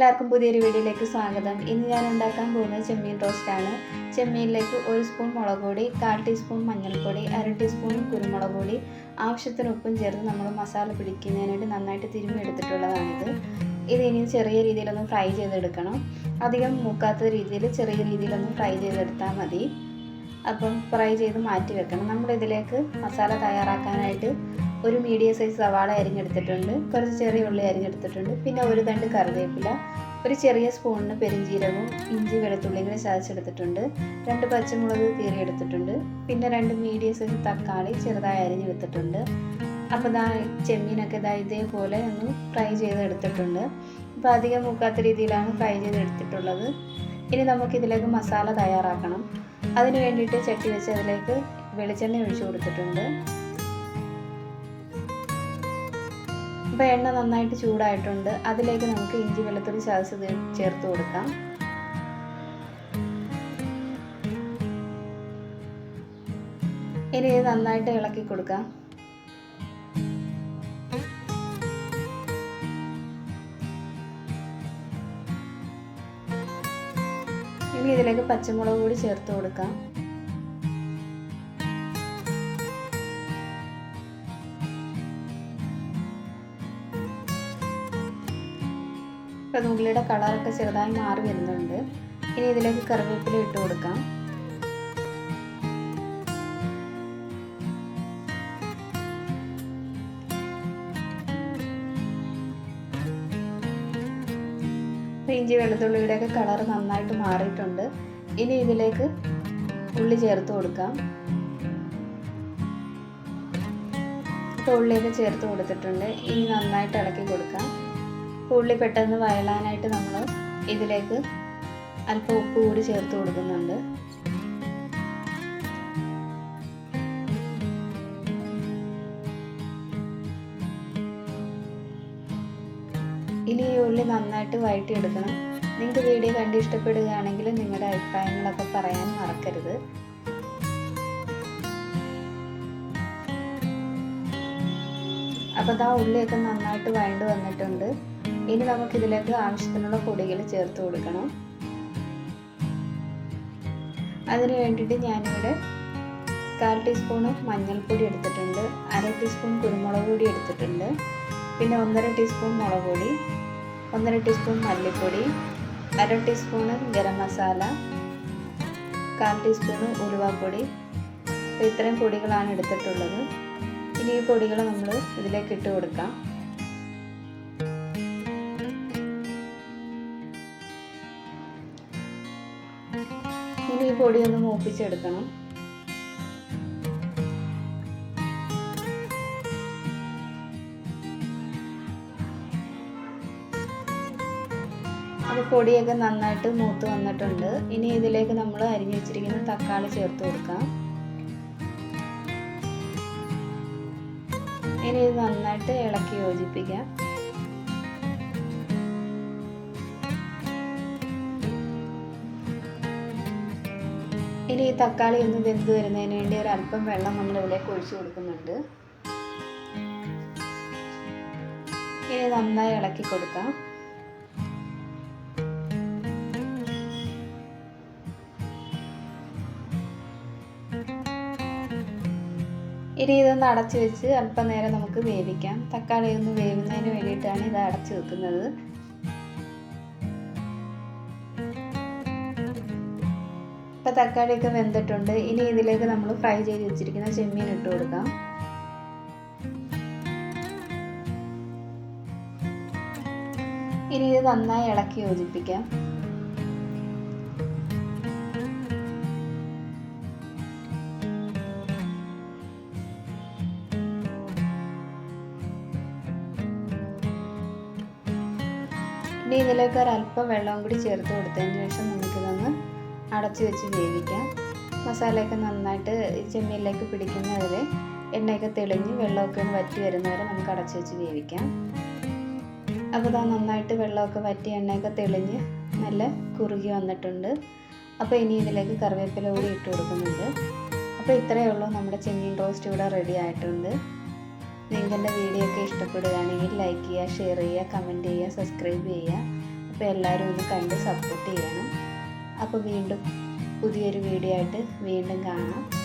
എല്ലാവർക്കും പുതിയൊരു വീഡിയോയിലേക്ക് സ്വാഗതം. ഇന്ന് ഞാൻ ഉണ്ടാക്കാൻ പോകുന്നത് ചെമ്മീൻ റോസ്റ്റാണ് ചെമ്മീനിലേക്ക് ഒരു സ്പൂൺ മുളക് പൊടി കാൽ ടീസ്പൂൺ മഞ്ഞൾപ്പൊടി അര ടീസ്പൂൺ കുരുമുളക് പൊടി ആവശ്യത്തിന് ഉപ്പും ചേർത്ത് നമ്മൾ മസാല പിടിക്കുന്നതിനായിട്ട് നന്നായിട്ട് തിരുമ്മി എടുത്തിട്ടുള്ളതാണിത് ഇത് ഇനി ചെറിയ രീതിയിലൊന്ന് ഫ്രൈ ചെയ്തെടുക്കണം. അധികം മൂക്കാത്ത രീതിയിൽ ചെറിയ രീതിയിലൊന്ന് ഫ്രൈ ചെയ്തെടുത്താൽ മതി. അപ്പം ഫ്രൈ ചെയ്ത് മാറ്റി വെക്കണം നമ്മളിതിലേക്ക് മസാല തയ്യാറാക്കാനായിട്ട് ഒരു മീഡിയം സൈസ് സവാള അരിഞ്ഞെടുത്തിട്ടുണ്ട് കുറച്ച് ചെറിയ ഉള്ളി അരിഞ്ഞെടുത്തിട്ടുണ്ട് പിന്നെ ഒരു തണ്ട് കറിവേപ്പില ഒരു ചെറിയ സ്പൂണിന് പെരിഞ്ജീരകവും ഇഞ്ചി വെളുത്തുള്ളിയും കൂടി ചതച്ചെടുത്തിട്ടുണ്ട് രണ്ട് പച്ചമുളക് കീറിയെടുത്തിട്ടുണ്ട് പിന്നെ രണ്ട് മീഡിയം സൈസ് തക്കാളി ചെറുതായി അരിഞ്ഞെടുത്തിട്ടുണ്ട് അപ്പോൾ ഇതാ ചെമ്മീനൊക്കെ ഇതാ ഇതേപോലെ ഒന്ന് ഫ്രൈ ചെയ്തെടുത്തിട്ടുണ്ട്. അപ്പോൾ അധികം മുക്കാത്ത രീതിയിലാണ് ഫ്രൈ ചെയ്തെടുത്തിട്ടുള്ളത്. ഇനി നമുക്കിതിലേക്ക് മസാല തയ്യാറാക്കണം. അതിന് വേണ്ടിയിട്ട് ചട്ടി വെച്ച് അതിലേക്ക് വെളിച്ചെണ്ണ ഒഴിച്ചു കൊടുത്തിട്ടുണ്ട്. ഇപ്പോൾ എണ്ണ നന്നായിട്ട് ചൂടായിട്ടുണ്ട്. അതിലേക്ക് നമുക്ക് ഇഞ്ചി വെളുത്തുള്ളി ചതച്ച് ചേർത്ത് കൊടുക്കാം. ഇനി ഇത് നന്നായിട്ട് ഇളക്കി കൊടുക്കാം. ഇനി ഇതിലേക്ക് പച്ചമുളക് കൂടി ചേർത്ത് കൊടുക്കാം. ഇപ്പം ഉള്ളിയുടെ കളറൊക്കെ ചെറുതായി മാറി വരുന്നുണ്ട്. ഇനി ഇതിലേക്ക് കറിവേപ്പില ഇട്ട് കൊടുക്കാം. ഇഞ്ചി വെളുത്തുള്ളിയുടെയൊക്കെ കളർ നന്നായിട്ട് മാറിയിട്ടുണ്ട്. ഇനി ഇതിലേക്ക് ഉള്ളി ചേർത്ത് കൊടുക്കാം. ഇപ്പോൾ ഉള്ളിയൊക്കെ ചേർത്ത് കൊടുത്തിട്ടുണ്ട്. ഇനി നന്നായിട്ട് ഇളക്കി കൊടുക്കാം. ഉള്ളി പെട്ടെന്ന് വയലാനായിട്ട് നമ്മൾ ഇതിലേക്ക് അല്പം ഉപ്പ് കൂടി ചേർത്ത് കൊടുക്കുന്നുണ്ട്. ഇനി ഈ ഉള്ളി നന്നായിട്ട് വഴറ്റിയെടുക്കണം നിങ്ങൾക്ക് വീഡിയോ കണ്ട് ഇഷ്ടപ്പെടുകയാണെങ്കിൽ നിങ്ങളുടെ അഭിപ്രായങ്ങളൊക്കെ പറയാൻ മറക്കരുത്. അപ്പോൾ ഇതാ ഉള്ളിയൊക്കെ നന്നായിട്ട് വഴണ്ട് വന്നിട്ടുണ്ട്. ഇനി നമുക്ക് ഇതിലേക്ക് ആവശ്യത്തിനുള്ള പൊടികൾ ചേർത്ത് കൊടുക്കണം. അതിന് വേണ്ടിയിട്ട് ഞാനിവിടെ കാൽ ടീസ്പൂൺ മഞ്ഞൾപ്പൊടി എടുത്തിട്ടുണ്ട് അര ടീസ്പൂൺ കുരുമുളക് പൊടി എടുത്തിട്ടുണ്ട് പിന്നെ ഒന്നര ടീസ്പൂൺ മുളക് പൊടി ഒന്നര ടീസ്പൂൺ മല്ലിപ്പൊടി അര ടീസ്പൂൺ ഗരം മസാല കാൽ ടീസ്പൂൺ ഉലുവാപ്പൊടി. ഇത്രയും പൊടികളാണ് എടുത്തിട്ടുള്ളത്. ഇനി ഈ പൊടികൾ നമ്മൾ ഇതിലേക്ക് ഇട്ട് കൊടുക്കാം. ഈ പൊടി ഒന്ന് മൂപ്പിച്ചെടുക്കണം. അപ്പോൾ പൊടിയൊക്കെ നന്നായിട്ട് മൂത്ത് വന്നിട്ടുണ്ട്. ഇനി ഇതിലേക്ക് നമ്മൾ അരിഞ്ഞു വെച്ചിരിക്കുന്ന തക്കാളി ചേർത്ത് കൊടുക്കാം. ഇനി ഇത് നന്നായിട്ട് ഇളക്കി യോജിപ്പിക്കാം. ഇനി ഈ തക്കാളി ഒന്ന് വെന്ത് വരുന്നതിന് വേണ്ടി ഒരു അല്പം വെള്ളം നമ്മൾ ഇതിലേക്ക് ഒഴിച്ചു കൊടുക്കുന്നുണ്ട്. ഇനി നന്നായി ഇളക്കി കൊടുക്കാം. ഇനി ഇതൊന്ന് അടച്ചു വെച്ച് അല്പനേരം നമുക്ക് വേവിക്കാം. തക്കാളി ഒന്ന് വേവുന്നതിന് വേണ്ടിയിട്ടാണ് ഇത് അടച്ചു വെക്കുന്നത്. ഇപ്പം തക്കാളിയൊക്കെ വെന്തിട്ടുണ്ട്. ഇനി ഇതിലേക്ക് നമ്മൾ ഫ്രൈ ചെയ്ത് വെച്ചിരിക്കുന്ന ചെമ്മീൻ ഇട്ട് കൊടുക്കാം. ഇനി ഇത് നന്നായി ഇളക്കി യോജിപ്പിക്കാം. ഇനി ഇതിലേക്ക് ഒരല്പം വെള്ളവും കൂടി ചേർത്ത് കൊടുത്തതിന് ശേഷം നമുക്കിതൊന്ന് അടച്ചു വെച്ച് വേവിക്കാം. മസാലയൊക്കെ നന്നായിട്ട് ചെമ്മീനിലേക്ക് പിടിക്കുന്നവരെ എണ്ണയൊക്കെ തെളിഞ്ഞ് വെള്ളമൊക്കെ ഒന്ന് വറ്റി വരുന്നവരെ നമുക്ക് അടച്ചു വെച്ച് വേവിക്കാം. അപ്പോൾ ഇതാ നന്നായിട്ട് വെള്ളമൊക്കെ വറ്റി എണ്ണയൊക്കെ തെളിഞ്ഞ് നല്ല കുറുകി വന്നിട്ടുണ്ട്. അപ്പോൾ ഇനി ഇതിലേക്ക് കറിവേപ്പില കൂടി ഇട്ട് കൊടുക്കുന്നുണ്ട്. അപ്പോൾ ഇത്രയേ ഉള്ളൂ നമ്മുടെ ചെമ്മീൻ റോസ്റ്റ് ഇവിടെ റെഡി ആയിട്ടുണ്ട്. നിങ്ങൾക്ക് എന്റെ വീഡിയോ ഒക്കെ ഇഷ്ടപ്പെടുകയാണെങ്കിൽ ലൈക്ക് ചെയ്യുക ഷെയർ ചെയ്യുക കമന്റ് ചെയ്യുക സബ്സ്ക്രൈബ് ചെയ്യുക. അപ്പോൾ എല്ലാവരും ഒന്ന് കണ്ട് സപ്പോർട്ട് ചെയ്യണം. അപ്പോൾ വീണ്ടും പുതിയൊരു വീഡിയോ ആയിട്ട് വീണ്ടും കാണാം.